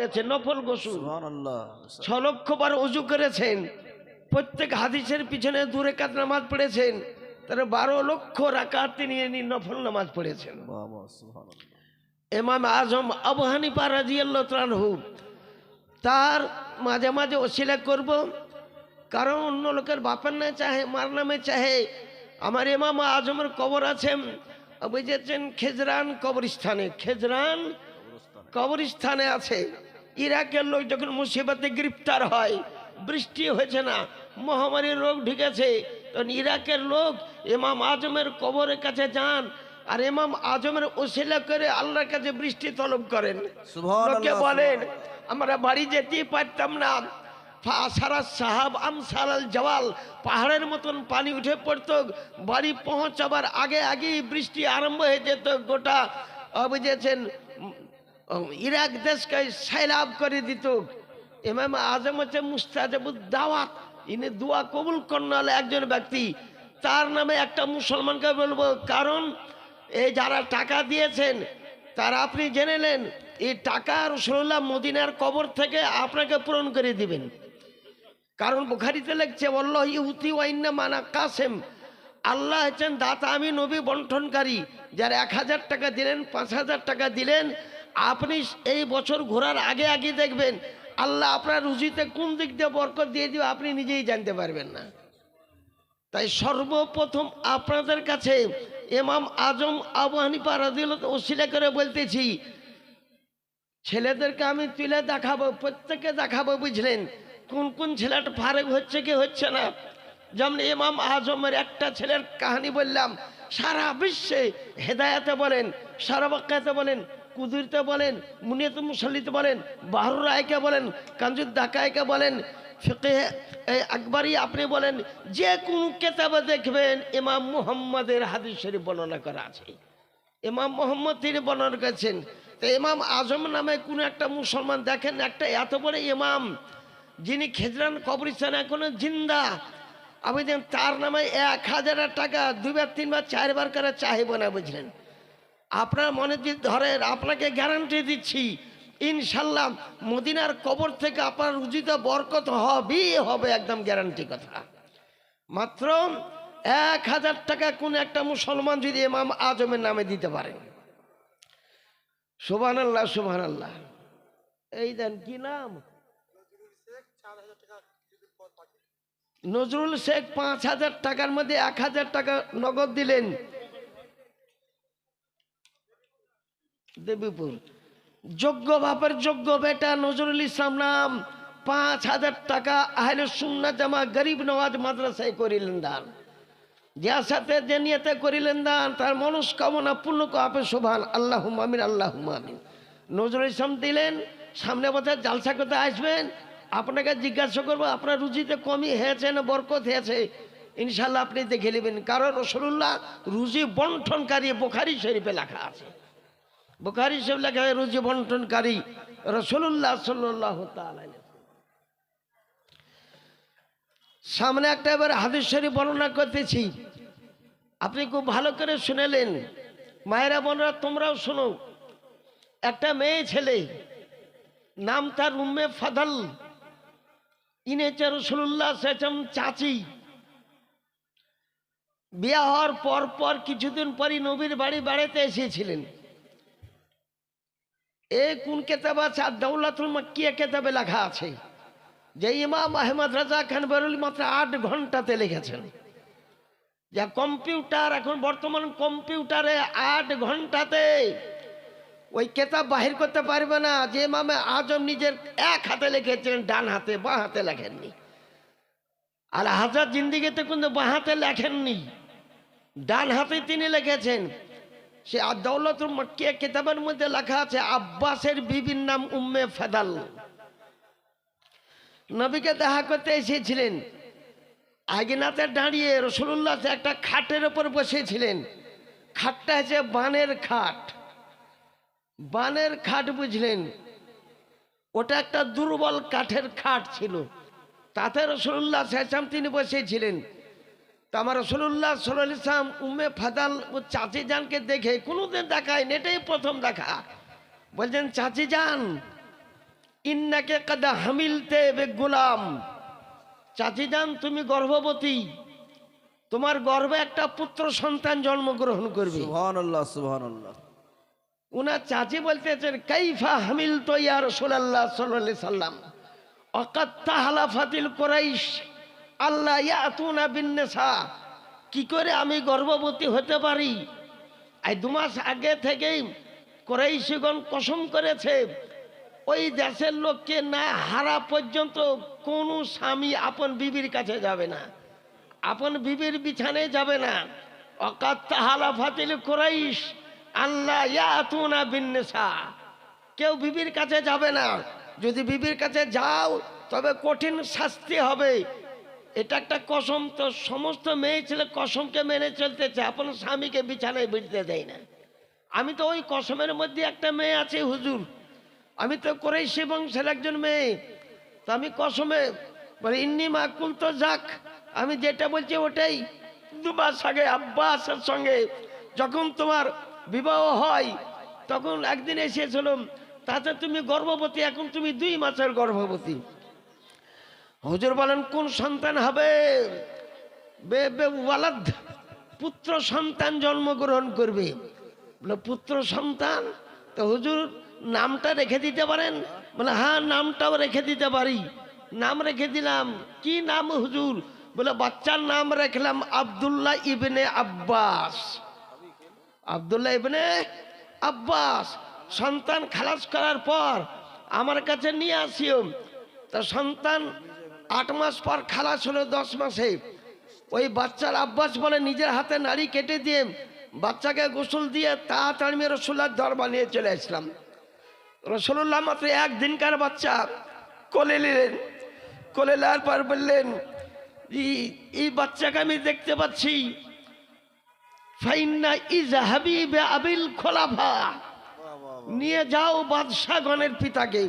করেছেন নফল গোসল। ছ লক্ষ বার উজু করেছেন। প্রত্যেক হাদিসের পিছনে দূরে কাত নামাজ পড়েছেন। তারা বারো লক্ষ রাকাত তিনি নফল নামাজ পড়েছেন। এমাম আজম আবু হানিফা রাজিয়াল্লাহ তাআলাহু তার মাঝে মাঝে অশিলা করব। কারণ অন্য লোকের বাপের না চাহে মার নামে চাহে। আমার এমাম আজমের কবর আছেন বুঝেছেন খেজরান কবরস্থানে খেজরান কবরস্থানে আছে। ইরাকের লোক যখন মুসিবতে গ্রেপ্তার হয় বৃষ্টি হয়েছে না মহামারীর রোগ ঢুকেছে তখন ইরাকের লোক এমাম আজমের কবরের কাছে যান আর এমাম আজমের ওসিলা করে আল্লাহর কাছে বৃষ্টি তলব করেন। লোকে বলেন আমরা বাড়ি যেতেই পারতাম না। সারা সাহাব আমসালাল জওয়াল পাহাড়ের মতন পানি উঠে পড়তো। বাড়ি পৌঁছাবার আগে আগেই বৃষ্টি আরম্ভ হয়ে যেত। গোটা বুঝেছেন ইরাক দেশকে সাইলাব করে দিত। এমাম আজম হচ্ছে মুস্তাজাবুদ দাওয়াত। ইনি দোয়া কবুল করনা হলে একজন ব্যক্তি, তার নামে একটা মুসলমানকে বলব, কারণ এই যারা টাকা দিয়েছেন, তারা আপনি জেনে নেন, এই টাকা রসুল্লাহ মদিনার কবর থেকে আপনাকে পূরণ করে দিবেন। কারণ বুখারিতে লিখছে অল্লাহ ইহুতি ওয়াইন্না মানা কাসেম। আল্লাহ হচ্ছেন দাতা, আমি নবী বন্টনকারী। যারা এক হাজার টাকা দিলেন, পাঁচ হাজার টাকা দিলেন আপনি এই বছর ঘোরার আগে আগে দেখবেন, আল্লাহ আপনার রুজিতে কোন দিক দিয়ে বরকত দিয়ে দিবে আপনি নিজেই জানতে পারবেন না। তাই সর্বপ্রথম আপনাদের কাছে এমাম আজম আবু হানিফা রাদিল ওসিলা করে বলতেছি, ছেলেদেরকে আমি তুলে দেখাবো প্রত্যেকে দেখাবো, বুঝলেন? কোন কোন ছেলেটা ফারেক হচ্ছে কি হচ্ছে না? যেমন এমাম আজমের একটা ছেলের কাহিনী বললাম, সারা বিশ্বে হেদায়াতে বলেন, সারা বাক্যাতে বলেন কুদুরতে বলেন, মুনিয়ত মুসল্লিতে বলেন, বাহরুর রায়কে বলেন কাঞ্জুদ দাকায়কে বলেন ফিকে আকবরই আপনি বলেন, যে কোন কেতাবে দেখবেন ইমাম মুহাম্মদের হাদিস শরীফ বর্ণনা করা আছে। ইমাম মোহাম্মদ তিনি বর্ণনা করেছেন। তো ইমাম আজম নামে কোন একটা মুসলমান দেখেন, একটা এত বড় ইমাম, যিনি খেজরান কবরিস্তান এখনও জিন্দা আমি তার নামে এক হাজার টাকা দুবার তিনবার, চারবার করে চাহিব না, বুঝলেন? আপনার মনে যদি ধরেন, আপনাকে গ্যারান্টি দিচ্ছি, ইনশাল্লাহ মদিনার কবর থেকে আপনার উচিত বরকত হবেই, হবে একদম গ্যারান্টি কথা। মাত্র এক হাজার টাকা কোন একটা মুসলমান যদি ইমাম আজমের নামে দিতে পারে। সুবান আল্লাহ সুবান আল্লাহ এই দেন, কি নাম? নজরুল শেখ, পাঁচ হাজার টাকার মধ্যে এক হাজার টাকা নগদ দিলেন। দেবীপুর। যোগ্য বাপের যোগ্য বেটা নজরুল ইসলাম নাম পাঁচ হাজার টাকা আহলে সুন্না জামা গরিব নওয়াজ মাদ্রাসায় করিলেন দান। যার সাথে যে নিয়তে করিলেন দান, তার মনস্কামনা পূর্ণ আপে শোভান আল্লাহ আমিন আল্লাহ মামিন নজরুল ইসলাম দিলেন, সামনে বছর জালসা করতে আসবেন, আপনাকে জিজ্ঞাসা করব, আপনার রুজিতে কমই হয়েছে না বরকত হয়েছে? ইনশাল্লাহ আপনি দেখে নেবেন। কারণ রসুল্লাহ রুজি বন্টনকারী বোখারি শরীফে লেখা আছে। বুখারি সব লেখা হয় রুজি বন্টনকারী রসুল্লাহ সাল্লাহ সামনে একটা এবার হাদিস বর্ণনা করতেছি। আপনি খুব ভালো করে শুনেলেন। মায়েরা বোনরা, তোমরাও শোনো। একটা মেয়ে ছেলে, নাম তার উম্মে ফাদাল। ইনেচে রসুল্লাহ সেচম চাচি। বিয়া হওয়ার পর পর কিছুদিন পরই নবীর বাড়ি বাড়িতে এসেছিলেন। এ কোন কেতাব আছে? আর দৌলাতুল মাক্কিয়া কেতাবে লেখা আছে। যে ইমাম আহমদ রাজা খান বেরুল মাত্র আট ঘন্টাতে লিখেছেন। যা কম্পিউটার, এখন বর্তমান কম্পিউটারে আট ঘন্টাতে ওই কেতাব বাহির করতে পারবে না। যে ইমামে আজম নিজের এক হাতে লিখেছেন, ডান হাতে, বাঁ হাতে লেখেননি। আর হাজার জিন্দিগিতে কিন্তু বাঁ হাতে লেখেননি। ডান হাতে তিনি লিখেছেন। সে দৌলতুল মক্কিয়া কিতাবের মধ্যে লেখা আছে, আব্বাসের বিবির নাম উম্মে ফেদাল। নবীকে দেখা করতে এসেছিলেন। আগিনাতে দাঁড়িয়ে রসুল্লাহ একটা খাটের ওপর বসেছিলেন। খাটটা হচ্ছে বানের খাট। বানের খাট বুঝলেন? ওটা একটা দুর্বল কাঠের খাট ছিল। তাতে রসুল্লাহ শেষাম তিনি বসেছিলেন। তো আমার রসুল্লাহ সাল্লাহ ইসলাম উম্মে ফাদাল ও চাচি জানকে দেখে কোনোদিন দেখায় এটাই প্রথম দেখা। বলছেন চাচি যান ইন্নাকে কাদা হামিলতে বে গোলাম। চাচি যান তুমি গর্ভবতী। তোমার গর্ভে একটা পুত্র সন্তান জন্মগ্রহণ করবে। সুবহানাল্লাহ সুবহানাল্লাহ। উনার চাচি বলতেছেন কাইফা হামিল তো ইয়া রসুলাল্লাহ সাল্লাল্লাহু সাল্লাম? অকাত্তা হালাফাতিল কোরাইশ আল্লাহ কি করে আমি গর্ভবতী হতে পারি? এই দু মাস আগে থেকেই কোরাইশগণ কসম করেছে, ওই দেশের লোককে না হারা পর্যন্ত কোনো স্বামী আপন বিবির কাছে যাবে না। আপন বিবির বিছানে যাবে না। অকাত্তা হালাফাতিল কোরাইশ, আল্লাহ ইয়াতুনা বিন্নেসা। কেউ বিবির কাছে যাবে না। যদি বিবির কাছে যাও, তবে কঠিন শাস্তি হবে। এটা একটা কসম, তো সমস্ত মেয়ে ছেলে কসমকে মেনে চলতেছে, আপন স্বামীকে বিছানায় বিড়তে দেয় না। আমি তো ওই কসমের মধ্যে একটা মেয়ে আছে, হুজুর। আমি তো করেছি বংশের একজন মেয়ে। তো আমি কসমে বলে, ইন্নি মা কুল তো যাক। আমি যেটা বলছি ওটাই। দু মাস আগে আব্বাসের সঙ্গে যখন তোমার বিবাহ হয়, তখন একদিন এসেছিলাম তাতে তুমি গর্ভবতী, এখন তুমি দুই মাসের গর্ভবতী। হুজুর বলেন, কোন সন্তান হবে? ওয়ালাদ, পুত্র সন্তান জন্মগ্রহণ করবে। পুত্র সন্তান? তো হুজুর, নামটা রেখে দিতে পারেন? বলে হ্যাঁ নামটাও রেখে দিতে পারি। নাম রেখে দিলাম। কি নাম হুজুর? বলে, বাচ্চার নাম রাখলাম আব্দুল্লাহ ইবনে আব্বাস। আব্দুল্লাহ ইবনে আব্বাস, সন্তান খালাস করার পর আমার কাছে নিয়ে আসিও। তা সন্তান আট মাস পর খালাস হলো, দশ মাসে। ওই বাচ্চার আব্বাস বলে, নিজের হাতে নাড়ি কেটে দিয়ে বাচ্চাকে গোসল দিয়ে তাড়াতাড়ি আমি রসুল্লার দরবার নিয়ে চলে আসলাম। রসুল্লাহ মাত্র একদিনকার বাচ্চা, কোলে নিলেন, কোলে নেওয়ার পর বললেন "এই- বাচ্চাকে আমি দেখতে পাচ্ছি। ফাইন্না ইজাহাবি বে আবিল খোলাফা। নিয়ে যাও বাদশাগণের পিতাকে।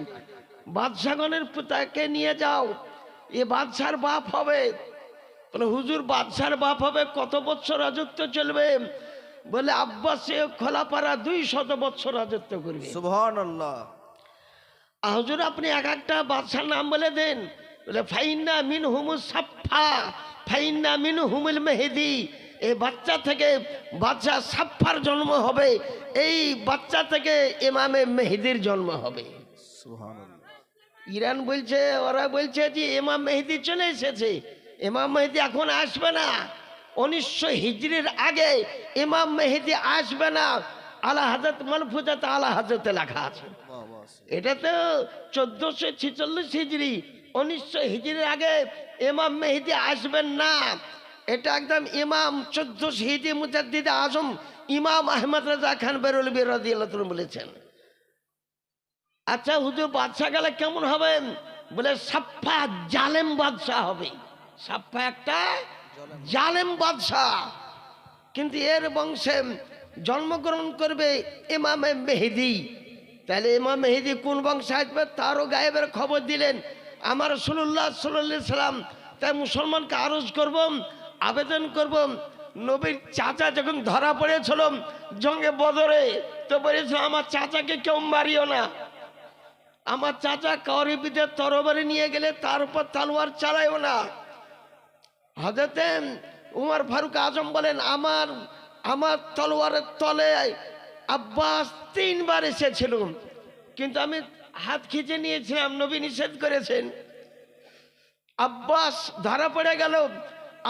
বাদশাগণের পিতাকে নিয়ে যাও। এ বাদশার বাপ হবে। বলে হুজুর বাদশার বাপ হবে কত বছর রাজত্ব চলবে? বলে আব্বাসে খোলাপাড়া দুই শত বছর রাজত্ব করবে। হুজুর আপনি এক একটা বাদশার নাম বলে দেন। বলে ফাইন্না মিন হুমুল সাফা ফাইন্না মিন হুমুল মেহেদি এই বাচ্চা থেকে বাচ্চা সাফার জন্ম হবে এই বাচ্চা থেকে ইমামে মেহেদির জন্ম হবে। সুবহানাল্লাহ। ইরান বলছে, ওরা বলছে যে ইমাম মেহেদি চলে এসেছে। এমাম মেহেদি এখন আসবে না। উনিশশো হিজড়ির আগে ইমাম মেহেদি আসবে না। আলা হাজরত মালফুজাতে আলা হাজরতে লেখা আছে। এটা তো চোদ্দশো ছেচল্লিশ হিজড়ি। উনিশশো হিজড়ির আগে ইমাম মেহেদি আসবেন না। এটা একদম ইমাম চোদ্দশো হিজড়ি মুজাদ্দিদ আজম ইমাম আহমদ রাজা খান রাদিয়াল্লাহু তাআলা বলেছেন। আচ্ছা হুজুর, বাদশাহ গেলে কেমন হবেন বলে, সাপ্পা জালেম বাদশাহ হবে। সাপ্পা একটা জালেম বাদশাহ। কিন্তু এর বংশে জন্মগ্রহণ করবে ইমামে মেহেদি। তাহলে ইমাম মেহেদি কোন বংশে আসবে? তারও গায়েবের খবর দিলেন। আমার রসুল্লাহ সাল্লাহ সাল্লাম, তাই মুসলমানকে আরজ করব, আবেদন করব। নবীর চাচা যখন ধরা পড়েছিল জঙ্গে বদরে, তো বলেছিল, আমার চাচাকে কেউ মারিও না। আমার চাচা কাউরি বিদে তরবারি নিয়ে গেলে তার উপর তালোয়ার চালাইও না। হজরতে উমর ফারুক আজম বলেন, আমার আমার তলোয়ারের তলে আব্বাস তিনবার এসেছিল। কিন্তু আমি হাত খিচে নিয়েছিলাম, নবী নিষেধ করেছেন। আব্বাস ধরা পড়ে গেল,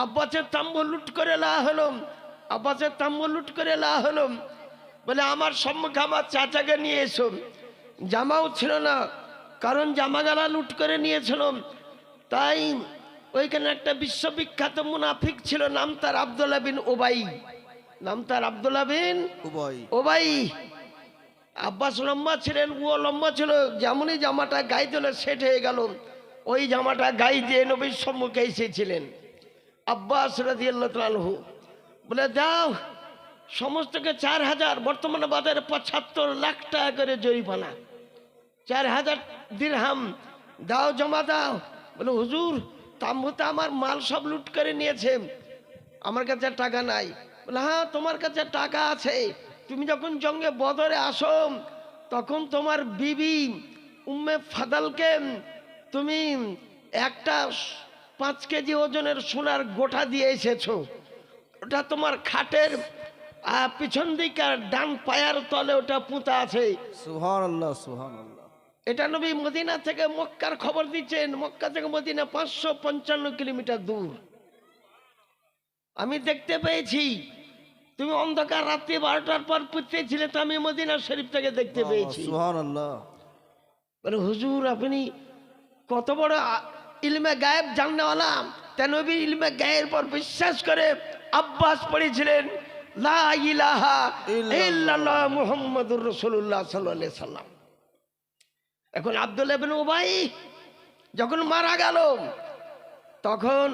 আব্বাসের তাম্বু লুট করে লা হলো, আব্বাসের তাম্বু লুট করে লা হলো। বলে, আমার সম্মুখে আমার চাচাকে নিয়ে এসো। জামাও ছিল না কারণ জামা গালা লুট করে নিয়েছিল তাই ওইখানে একটা বিশ্ববিখ্যাত মুনাফিক ছিল নাম তার আবদুল্লাহ বিন ওবাই। নাম তার আবদুল্লাহ বিন ওবাই। আব্বাস লম্বা ছিলেন ও লম্বা ছিল যেমনই জামাটা গায়ে দিল সেট হয়ে গেল। ওই জামাটা গায়ে দিয়ে নবীর সম্মুখে এসেছিলেন। আব্বাস রাজি আল্লাহ বলে যাও সমস্তকে চার হাজার বর্তমানে বাজারে পঁচাত্তর লাখ টাকা করে জরিমানা। চার হাজার দিরহাম। দাও, জমা দাও। বলে, হুজুর, তাম্বুতে আমার মাল সব লুট করে নিয়েছে। আমার কাছে টাকা নাই। বলে হ্যাঁ তোমার কাছে টাকা আছে। তুমি যখন জঙ্গে বদরে আসো, তখন তোমার বিবি উম্মে ফাদালকে তুমি একটা পাঁচ কেজি ওজনের সোনার গোটা দিয়ে এসেছ। ওটা তোমার খাটের পিছন দিকে আর ডান পায়ার তলে ওটা পুঁতা আছে। সুহান আল্লাহ সুহান আল্লাহ এটা নবী মদিনা থেকে মক্কার খবর দিচ্ছেন। মক্কা থেকে মদিনা পাঁচশো পঞ্চান্ন কিলোমিটার দূর। আমি দেখতে পেয়েছি তুমি অন্ধকার রাত্রি বারোটার পর পুঁতেছিলে তো আমি মদিনা শরীফ থেকে দেখতে পেয়েছি। বলে হুজুর আপনি কত বড় ইলমে গায়েব জাননেওয়ালা। তা নবী ইলমে গায়ের পর বিশ্বাস করে আব্বাস পড়েছিলেন লা ইলাহা ইল্লাল্লাহ মুহাম্মাদুর রাসূলুল্লাহ সাল্লাল্লাহু আলাইহি সাল্লাম। এখন আব্দুল ইবনে উবাই যখন মারা গেল তখন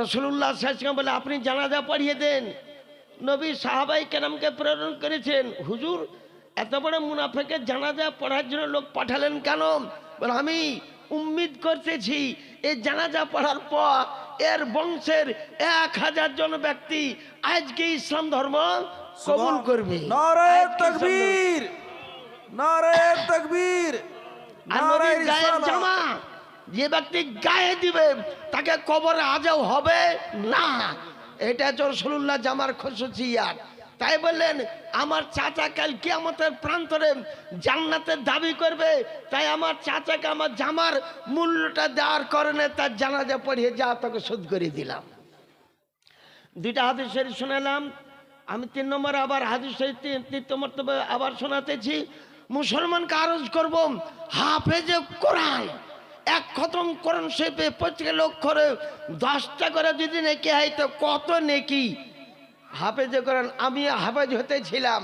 রসুল্লাহ সাহসাম বলে আপনি জানাজা পড়িয়ে দেন। নবী সাহাবাই কেরামকে প্রেরণ করেছেন হুজুর এত বড় মুনাফেকের জানাজা পড়ার জন্য লোক পাঠালেন কেন? বলে আমি উম্মিদ করতেছি এই জানাজা পড়ার পর এর বংশের এক হাজার জন ব্যক্তি আজকে ইসলাম ধর্ম কবুল করবে। ধর্ম- তাকবীর রিসালাত। জামা যে ব্যক্তি গায়ে দিবে তাকে কবরে আজাও হবে না। এটা হচ্ছে রসুল্লাহ জামার খসুসিয়াত। তাই বললেন আমার চাচা কাল কিয়ামতের প্রান্তরে জান্নাতের দাবি করবে। তাই আমার চাচাকে আমার জামার মূল্যটা দেওয়ার কারণে তার জানাজা পড়িয়ে যা তোকে শোধ করে দিলাম। দুইটা হাদিস শরীফ শোনালাম। আমি তিন নম্বর আবার হাদিস শরীফ তিন মর্তবে আবার শোনাতেছি। মুসলমানকে আরজ করব? হাফেজে কোরআন। এক খতম কোরআন শরীফে প্রত্যেক লোক করে, দশটা করে যদি নেকি হয় তো কত নেকি? হাফেজে কোরআন, আমি হাফেজ হতেছিলাম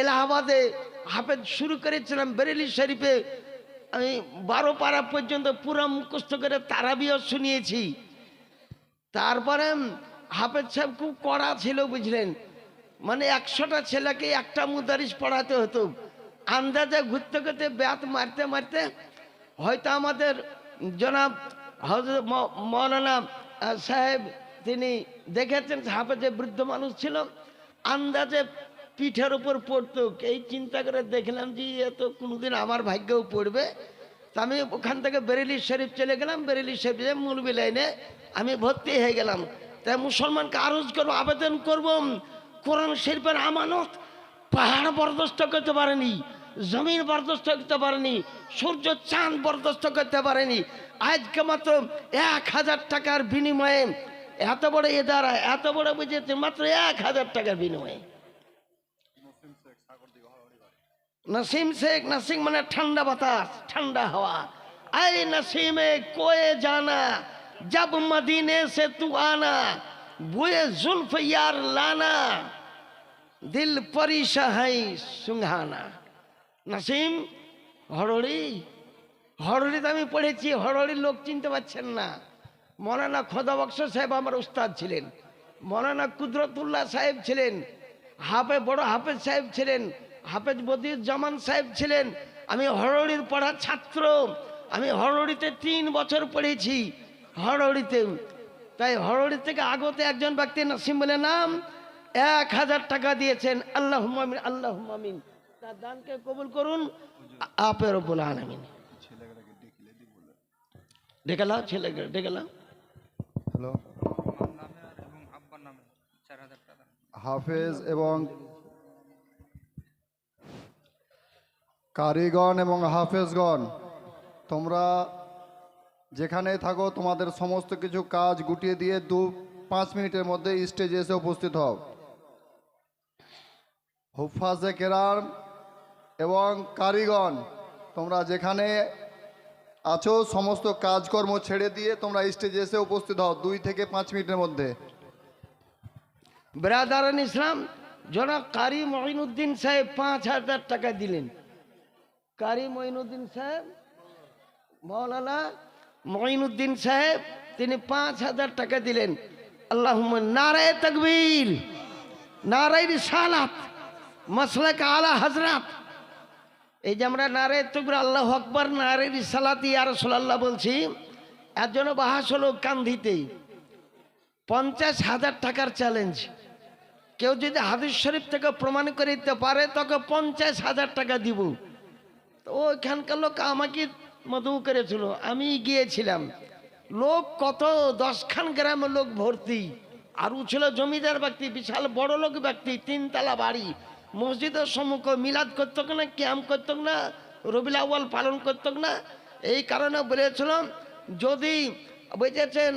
এলাহাবাদে হাফেজ শুরু করেছিলাম বেরেলি শরীফে। আমি বারো পাড়া পর্যন্ত পুরা মুখস্থ করে তারাবিও শুনিয়েছি। তারপরে হাফেজ সাহেব খুব কড়া ছিল, বুঝলেন? মানে একশোটা ছেলেকে একটা মুদারিস পড়াতে হতো। আন্দাজে ঘুরতে ঘুরতে ব্যাত মারতে মারতে হয়তো আমাদের জনাব হজরত মৌলানা সাহেব তিনি দেখেছেন হাফেজে বৃদ্ধ মানুষ ছিল, আন্দাজে পিঠের উপর পড়তো। এই চিন্তা করে দেখলাম যে, এ তো কোনোদিন আমার ভাগ্যেও পড়বে। তা আমি ওখান থেকে বেরেলি শরীফ চলে গেলাম, বেরেলি শরীফে মুলবি লাইনে আমি ভর্তি হয়ে গেলাম। তাই মুসলমানকে আরজ করব, আবেদন করব। কোরআন শরীফের আমানত পাহাড় বরদাস্ত করতে পারেনি, জমিন বরদাস্ত করতে পারেনি, সূর্য চাঁদ বরদাস্ত করতে পারেনি। আজকে মাত্র এক হাজার টাকার বিনিময়ে, এত বড় এদারা এত বড় বুঝেছে, মাত্র এক হাজার টাকার বিনিময়ে। নাসিম শেখ, নাসিম মানে ঠান্ডা বাতাস, ঠান্ডা হাওয়া। আই নাসিমে কোয়ে জানা, জব মদিনে সে তু আনা, বুয়ে জুলফ ইয়ার লানা। দিল পরিসাহাই সুঙ্ঘানা নাসিম হরড়ি হরড়ি তো আমি পড়েছি হরড়ির লোক চিনতে পারছেন না মৌলানা খোদাবক্স সাহেব আমার উস্তাদ ছিলেন মনানা কুদরতুল্লাহ সাহেব ছিলেন হাফে বড় হাফেজ সাহেব ছিলেন হাফেজ বদিউজ্জামান সাহেব ছিলেন আমি হরড়ির পড়া ছাত্র আমি হরড়িতে তিন বছর পড়েছি হরড়িতে তাই হরড়ি থেকে আগতে একজন ব্যক্তি নাসিম বলে নাম এক হাজার টাকা দিয়েছেন। আল্লাহ আল্লাহ মামিন তার দানকে কবুল করুন। আপের ওপর আনামিন ছেলে ডেকেলাও। হ্যালো। হাফেজ এবং কারিগণ এবং হাফেজগণ, তোমরা যেখানে থাকো, তোমাদের সমস্ত কিছু কাজ গুটিয়ে দিয়ে দু পাঁচ মিনিটের মধ্যে স্টেজে এসে উপস্থিত হও। হুফাজে কেরাম এবং কারিগণ, তোমরা যেখানে আছো, সমস্ত কাজকর্ম ছেড়ে দিয়ে তোমরা স্টেজে এসে উপস্থিত হও, দুই থেকে পাঁচ মিনিটের মধ্যে। ব্রাদারান ইসলাম, জনাব কারি মঈনুদ্দিন সাহেব পাঁচ হাজার টাকা দিলেন। কারি মঈনুদ্দিন সাহেব, মৌলানা মঈনুদ্দিন সাহেব, তিনি পাঁচ হাজার টাকা দিলেন। আল্লাহ নারায় তকবীর, নারায় রিসালাত। মসলাক আলা হজরত এই যে আমরা নারে তকবীর আল্লাহ আকবর, নারে রিসালাত আর রাসূলুল্লাহ বলছি এর জন্য বাহাস হলো কান্ধিতে পঞ্চাশ হাজার টাকার চ্যালেঞ্জ কেউ যদি হাদিস শরীফ থেকে প্রমাণ করে দিতে পারে, তোকে পঞ্চাশ হাজার টাকা দিব। তো ওইখানকার লোক আমাকে মধু করেছিল, আমি গিয়েছিলাম। লোক কত? দশখান গ্রামের লোক ভর্তি। আর ছিল জমিদার ব্যক্তি, বিশাল বড় লোক ব্যক্তি, তিনতলা বাড়ি। মসজিদের সম্মুখ মিলাদ করতো না ক্যাম্প করতো না রবিল আউ্বাল পালন করতো না, এই কারণে বলেছিলাম, যদি বুঝেছেন,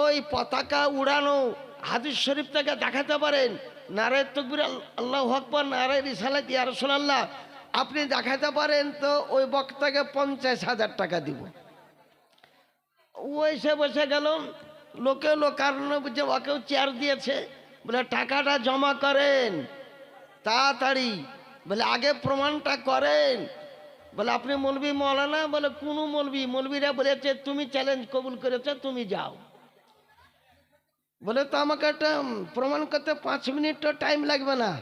ওই পতাকা উড়ানো হাদিস শরীফ থেকে দেখাতে পারেন, নারায় তকবির আল্লাহ আকবর, নারায় রিসালাত, ইয়া রাসূলুল্লাহ, আপনি দেখাতে পারেন তো ওই বক্তাকে পঞ্চাশ হাজার টাকা দিব। ও এসে বসে গেল, লোকে লোকারণ্য বুঝে ওকেও চেয়ার দিয়েছে, বলে, টাকাটা জমা করেন। তাড়াতাড়ি। বলে, আগে প্রমাণটা করেন। বলে, আপনি মলবি মৌলানা? বলে, কোনো মলবি। মলবিরা বলেছে, তুমি চ্যালেঞ্জ কবুল করেছ, তুমি যাও। বলে, তো আমাকে একটা প্রমাণ করতে পাঁচ মিনিট তো টাইম লাগবে না।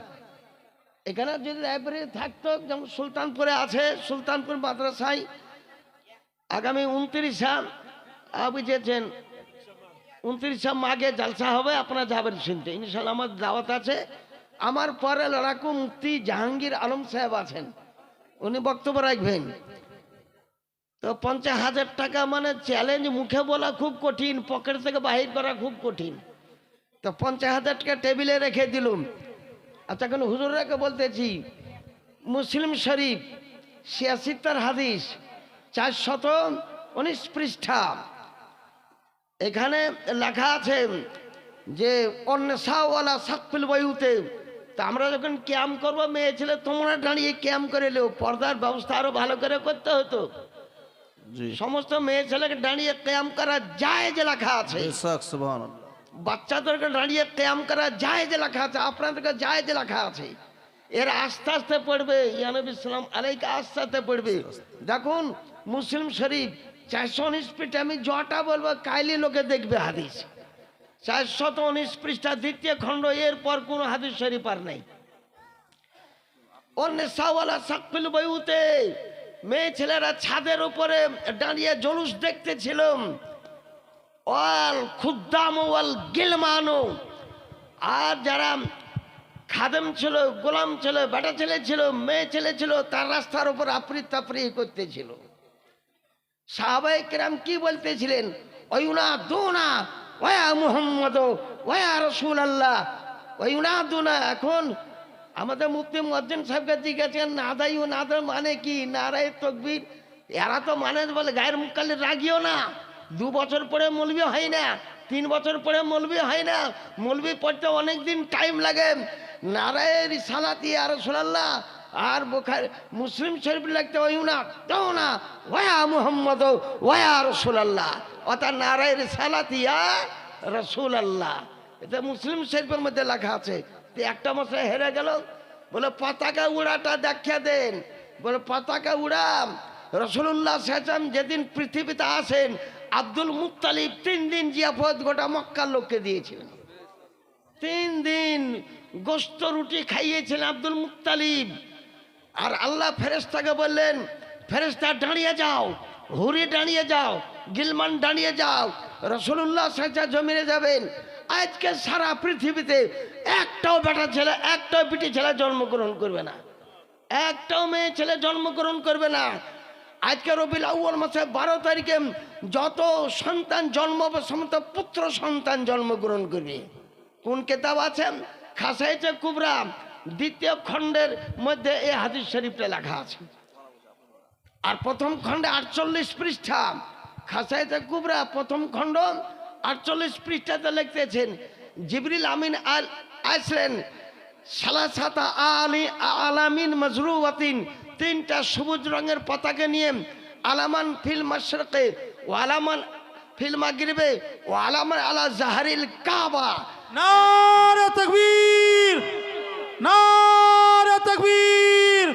এখানে যদি লাইব্রেরি থাকতো, যেমন সুলতানপুরে আছে, সুলতানপুর মাদ্রাসায় আগামী উনত্রিশা বুঝেছেন উনত্রিশা মাঘে জালসা হবে, আপনারা যাবেন শুনতে। ইনশাল্লাহ আমার দাওয়াত আছে। আমার পরে লড়াকু মুফতি জাহাঙ্গীর আলম সাহেব আছেন। উনি বক্তব্য রাখবেন। তো পঞ্চাশ হাজার টাকা মানে চ্যালেঞ্জ মুখে বলা খুব কঠিন পকেট থেকে বাহির করা খুব কঠিন। তো পঞ্চাশ হাজার টাকা টেবিলে রেখে দিলুম। আচ্ছা এখন হুজুররাকে বলতেছি, মুসলিম শরীফ, ছিয়াশিত্তর হাদিস চার শত উনিশ পৃষ্ঠা। এখানে লেখা আছে যে অন্য অন্যসাওয়ালা সাকফিল বইতে তা আমরা যখন ক্যাম্প করব মেয়ে ছেলে তোমরা দাঁড়িয়ে ক্যাম্প করে এলেও পর্দার ব্যবস্থা আরও ভালো করে করতে হতো। সমস্ত মেয়ে ছেলেকে দাঁড়িয়ে ক্যাম্প করা যায় যে লেখা আছে। বাচ্চাদেরকে দাঁড়িয়ে ক্যাম্প করা যায় যে লেখা আছে আপনাদেরকে যায় যে লেখা আছে। এর আস্তে আস্তে পড়বে ইয়ানবী ইসলাম আলাইকে আস্তে আস্তে পড়বে। দেখুন মুসলিম শরীফ চারশো উনিশ আমি জটা বলব কাইলি লোকে দেখবে হাদিস। চারশত উনিশ পৃষ্ঠা দ্বিতীয় খণ্ড, এরপর কোনো হাদিস শরীফ আর নাই। অন্য সাওয়ালা সাকফিল বইউতে মেয়ে ছেলেরা ছাদের উপরে দাঁড়িয়ে জলুস দেখতেছিলাম ওয়াল খুদ্দাম, ওয়াল গিলমানো। আর যারা খাদেম ছিল, গোলাম ছিল, বেটা ছেলে ছিল, মেয়ে ছেলে ছিল, তার রাস্তার উপর আপরি তাপরি করতেছিল। সাহাবাই কেরাম কি বলতেছিলেন? ওয়ুনা দুনা ওয়া মুহাম্মদ, ওয়া রসুল আল্লাহ ওয়ুনা দুনা এখন আমাদের মুফতি মজ্জিন সাহেবকে জিজ্ঞাসা নাদাই ও নাদা মানে কি? নারায় তকবির? এরা তো মানে বলে, গায়ের মুখ কালে রাগিও না। দু বছর পরে মলবি হয় না, তিন বছর পরে মলবি হয় না। মলবি পড়তে অনেক দিন টাইম লাগে। নারায়ের সালাতি আর সোনাল্লাহ আর বোখার মুসলিম শরীফ লাগতে ওই না তাও না ওয়া মুহাম্মদ, ওয়া রসুলাল্লাহ। অর্থাৎ নারায়ের রসুল আল্লাহ এটা মুসলিম শরীফের মধ্যে লেখা আছে তো একটা মশাই হেরে গেল, বলে পতাকা উড়াটা দেখা দেন, বলে পতাকা উড়াম। রসুল্লাহ সাহেব যেদিন পৃথিবীতে আসেন, আব্দুল মুত্তালিব তিন দিন জিয়াফত গোটা মক্কার লোককে দিয়েছিলেন। তিন দিন গোস্ত রুটি খাইয়েছিলেন আব্দুল মুত্তালিব। আর আল্লাহ ফেরেস্তাকে বললেন ফেরেস্তা দাঁড়িয়ে যাও, হুরি দাঁড়িয়ে যাও, গিলমান দাঁড়িয়ে যাও রসুল্লাহ সাজা জমিনে যাবেন। আজকে সারা পৃথিবীতে একটাও বেটা ছেলে, একটাও পিটি ছেলে জন্মগ্রহণ করবে না। একটাও মেয়ে ছেলে জন্মগ্রহণ করবে না। আজকে রবিল আউ্ল মাসে বারো তারিখে যত সন্তান জন্ম সমস্ত পুত্র সন্তান জন্মগ্রহণ করবে। কোন কেতাব আছেন খাসাইছে কুবরা। দ্বিতীয় খণ্ডের মধ্যে এই হাদিস শরীফটা লেখা আছে। আর প্রথম খণ্ডে আটচল্লিশ পৃষ্ঠা। খাসাইতে কুবরা, প্রথম খণ্ড আটচল্লিশ পৃষ্ঠাতে লিখতেছেন, জিবরিল আমিন আল আসলেন সালাসাতা আলী আলামিন মজরুয়াতিন তিনটা সবুজ রঙের পতাকা নিয়ে আলামান ফিল মাশরকে ও আলামান ফিল মাগরিবে ও আলামান আলা জাহারিল কাবা। নারে তাকবীর! নারে তাকবীর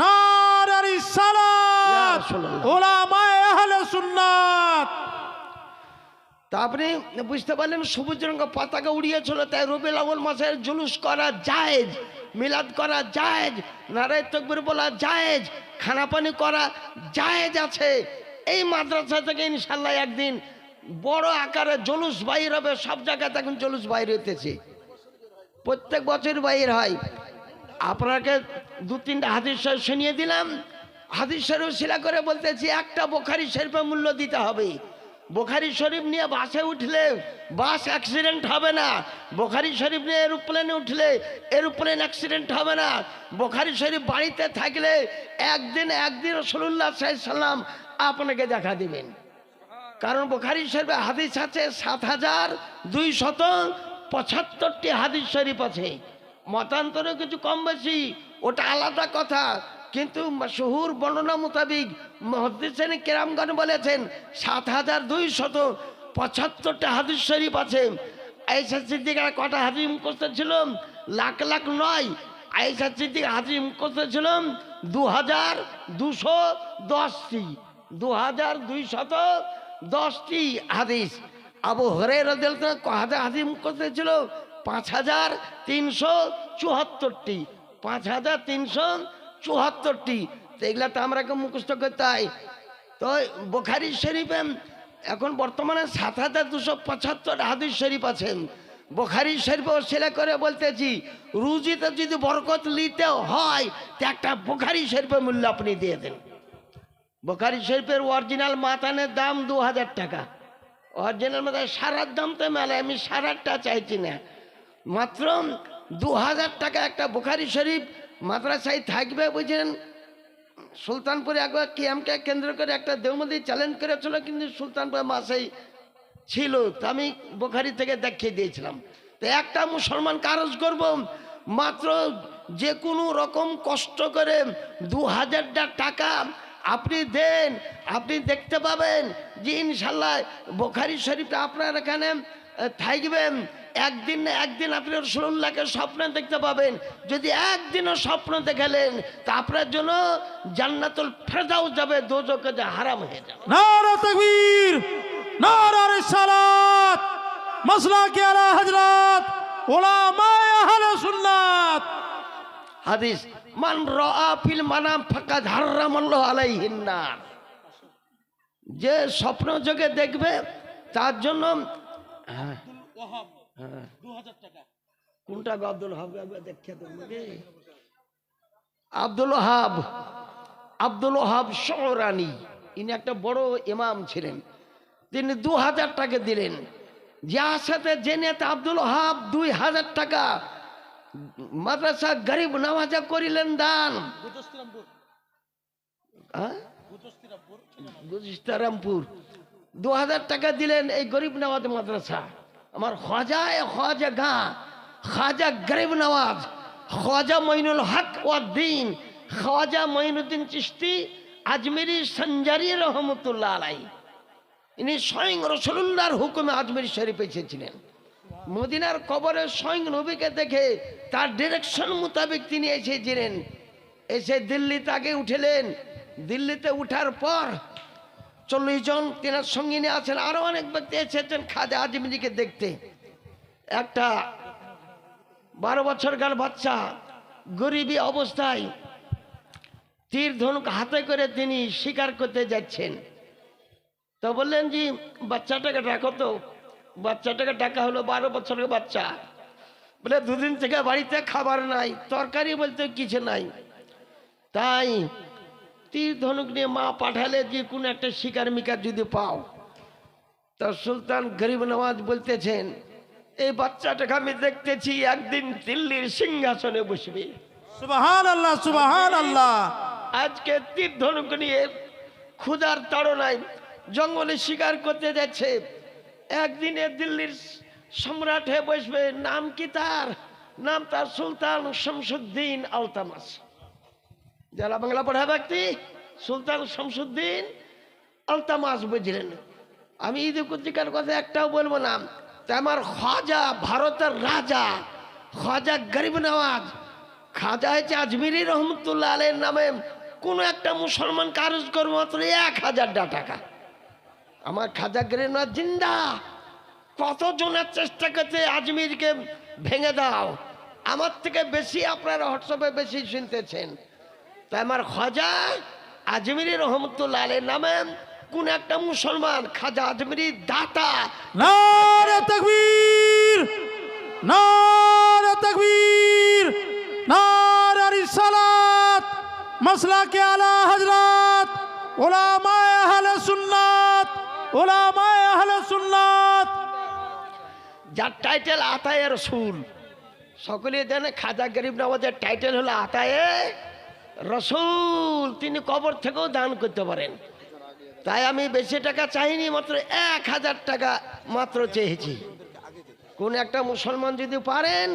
নারে রিসালাত। উলামায়ে আহলে সুন্নাত। তা আপনি বুঝতে পারলেন সবুজ রঙ পতাকা উড়িয়েছিল তাই রবিল আউল মাসের জুলুস করা জায়েজ মিলাদ করা জায়েজ নারায় তকবির বলা জায়েজ খানাপানি করা জায়েজ আছে। এই মাদ্রাসা থেকে ইনশাল্লাহ একদিন বড় আকারে জলুস বাইর হবে সব জায়গাতে এখন জলুস বাইর হইতেছে। প্রত্যেক বছর বাইর হয়। আপনাকে দু, তিনটা হাদিস শরীফ শুনিয়ে দিলাম। হাদিস শরীফ শিলা করে বলতেছি, একটা বোখারি শরীফের মূল্য দিতে হবে। বোখারি শরীফ নিয়ে বাসে উঠলে বাস অ্যাক্সিডেন্ট হবে না। বোখারি শরীফ নিয়ে এরোপ্লেনে উঠলে এরোপ্লেন অ্যাক্সিডেন্ট হবে না। বোখারি শরীফ বাড়িতে থাকলে একদিন একদিন রসুল্লাহ সাল্লাম আপনাকে দেখা দিবেন। কারণ বোখারি শরীফে হাদিস আছে সাত হাজার দুই শত পঁচাত্তরটি হাদিস শরীফ আছে। মতান্তরে কিছু কম বেশি, ওটা আলাদা কথা। কিন্তু শহুর বর্ণনা মোতাবিক মহাদিসেন কেরামগণ বলেছেন, সাত হাজার দুই শত পঁচাত্তরটা হাদিস শরীফ আছে। আয়েশা সিদ্দিকার কটা হাদিস মুখস্থ ছিল? লাখ লাখ নয়। আয়েশা সিদ্দিক হাদিস মুখস্থ ছিল দু হাজার দুশো দশটি। দু হাজার দুই শত দশটি হাদিস। আবু হরে রদেল হাদিস মুখস্থ ছিল পাঁচ হাজার তিনশো চুয়াত্তরটি, পাঁচ হাজার তিনশো চুয়াত্তরটি। তো এগুলা তো আমরা মুখস্থ করতে হয় তো বোখারি শরীফে এখন বর্তমানে সাত হাজার দুশো পঁচাত্তর হাদিস শরীফ আছেন। বোখারি শরীফ সেলে করে বলতেছি, রুজিতে যদি বরকত নিতে হয়, তো একটা বোখারি শরীফের মূল্য আপনি দিয়ে দেন। বোখারি শরীফের অরিজিনাল মাতানের দাম দু হাজার টাকা। অরিজিনাল মাথায় সারার দাম তো মেলে আমি সারারটা চাইছি না। মাত্র দু হাজার টাকা একটা বুখারি শরীফ মাদ্রাসায় থাকবে বুঝলেন? সুলতানপুরে একবার কিয়ামকে কেন্দ্র করে একটা দেওমদি চ্যালেঞ্জ করেছিল, কিন্তু সুলতানপুর মাসেই ছিল, তো আমি বোখারি থেকে দেখিয়ে দিয়েছিলাম। তো একটা মুসলমান কারজ করব, মাত্র যে কোনো রকম কষ্ট করে দু হাজারটা টাকা আপনি দেন আপনি দেখতে পাবেন যে ইনশাল্লাহ বোখারি শরীফটা আপনার এখানে থাকবেন একদিন না একদিন আপনি রসুল্লাহকে স্বপ্ন দেখতে পাবেন। যদি একদিনও স্বপ্ন দেখালেন তা আপনার জন্য জান্নাতুল ফেরদাও যাবে দোজকে যে হারাম হয়ে যাবে। নারা তকবীর নারা রিসালাত মাসলা কে আলা হযরত উলামায়ে আহলে সুন্নাত। হাদিস মান রা ফিল মানাম হারামাল্লাহু আলাইহিন নার। যে স্বপ্ন যোগে দেখবে তার জন্য হ্যাঁ, হ্যাঁ। কোনটা আব্দুল হাব দেখে আব্দুল হাব আব্দুল হাব শহরানি ইনি একটা বড় ইমাম ছিলেন। তিনি দু হাজার টাকা দিলেন। যার সাথে জেনে আব্দুল হাব দুই হাজার টাকা মাদ্রাসা গরিব নামাজা করিলেন দান? গুজিস্তারামপুর। দু হাজার টাকা দিলেন এই গরিব নওয়াজ মাদ্রাসা। আমার খাজায় খাজা গা খাজা গরিব নওয়াজ খাজা মইনুল হক ওয়াদ্দিন খাজা মঈনুদ্দিন চিস্তি আজমেরি সঞ্জারি রহমতুল্লাহ আলাই ইনি স্বয়ং রসুল্লাহর হুকুমে আজমের শরীফ এসেছিলেন। মদিনার কবরে স্বয়ং নবীকে দেখে তার ডিরেকশন মোতাবেক তিনি এসেছিলেন এসে দিল্লি তাকে উঠেলেন। দিল্লিতে উঠার পর চল্লিশ জন তেনার সঙ্গে নিয়ে আছেন আরও অনেক ব্যক্তি এসেছেন খাদে আজমিরিকে দেখতে। একটা বারো বছরকার বাচ্চা, গরিবী অবস্থায় তীর ধনুক হাতে করে তিনি শিকার করতে যাচ্ছেন। তো বললেন যে, বাচ্চাটাকে ডাকো তো। বাচ্চাটাকে ডাকা হলো বারো বছরের বাচ্চা। বলে দুদিন থেকে বাড়িতে খাবার নাই তরকারি বলতে কিছু নাই। তাই তীর ধনুক নিয়ে মা পাঠালে যে কোনো একটা শিকার মিকার যদি পাও। তা সুলতান গরিব নওয়াজ বলতেছেন এই বাচ্চাটাকে আমি দেখতেছি একদিন দিল্লির সিংহাসনে বসবে। সুবহানাল্লাহ সুবহানাল্লাহ। আজকে তীর ধনুক নিয়ে ক্ষুধার তাড়নায় জঙ্গলে শিকার করতে যাচ্ছে। একদিনে দিল্লির সম্রাট হয়ে বসবে, নাম কি তার? নাম তার সুলতান শামসুদ্দিন আলতামাস। যারা বাংলা পড়া ব্যক্তি, সুলতান শামসুদ্দিন আলতামাস বুঝলেন। আমি ঈদ কুদ্দিকার কথা একটাও বলব না। আমার খাজা ভারতের রাজা, খাজা গরিব নওয়াজ, খাজা হয়েছে আজমিরি রহমতুল্লাহ আলের নামে কোনো একটা মুসলমান কারজ করব মাত্র এক হাজার টাকা। আমার খাজা নওয়াজ জিন্দা। কতজনের চেষ্টা করতে আজমিরকে ভেঙে দাও? আমার থেকে বেশি আপনারা হোয়াটসঅ্যাপে বেশি শুনতেছেন। তাই আমার খাজা আজমিরি রহমতুল্লাহ আলের নামে কোন একটা মুসলমান খাজা আজমিরি দাতা। নারে তকবীর নারে তকবীর নারে রিসালাত মাসলাকে আলা আহলে সুন্নাত ওলামায়ে আহলে সুন্নাত। যার টাইটেল আতায়ে রসুল। সকলে জানে খাজা গরিব নওয়াজের টাইটেল হলো আতায়ে রসুল। তিনি কবর থেকেও দান করতে পারেন। তাই আমি বেশি টাকা চাইনি মাত্র এক হাজার টাকা মাত্র চেয়েছি। কোন একটা মুসলমান যদি পারেন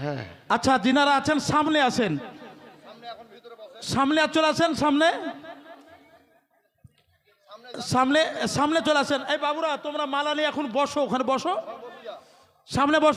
হ্যাঁ। আচ্ছা যিনারা আছেন সামনে আসেন। সামনে চলে আসেন সামনে। সামনে সামনে চলে আসেন। এই বাবুরা, তোমরা মালা নিয়ে এখন বসো, ওখানে বসো। সামনে বসো।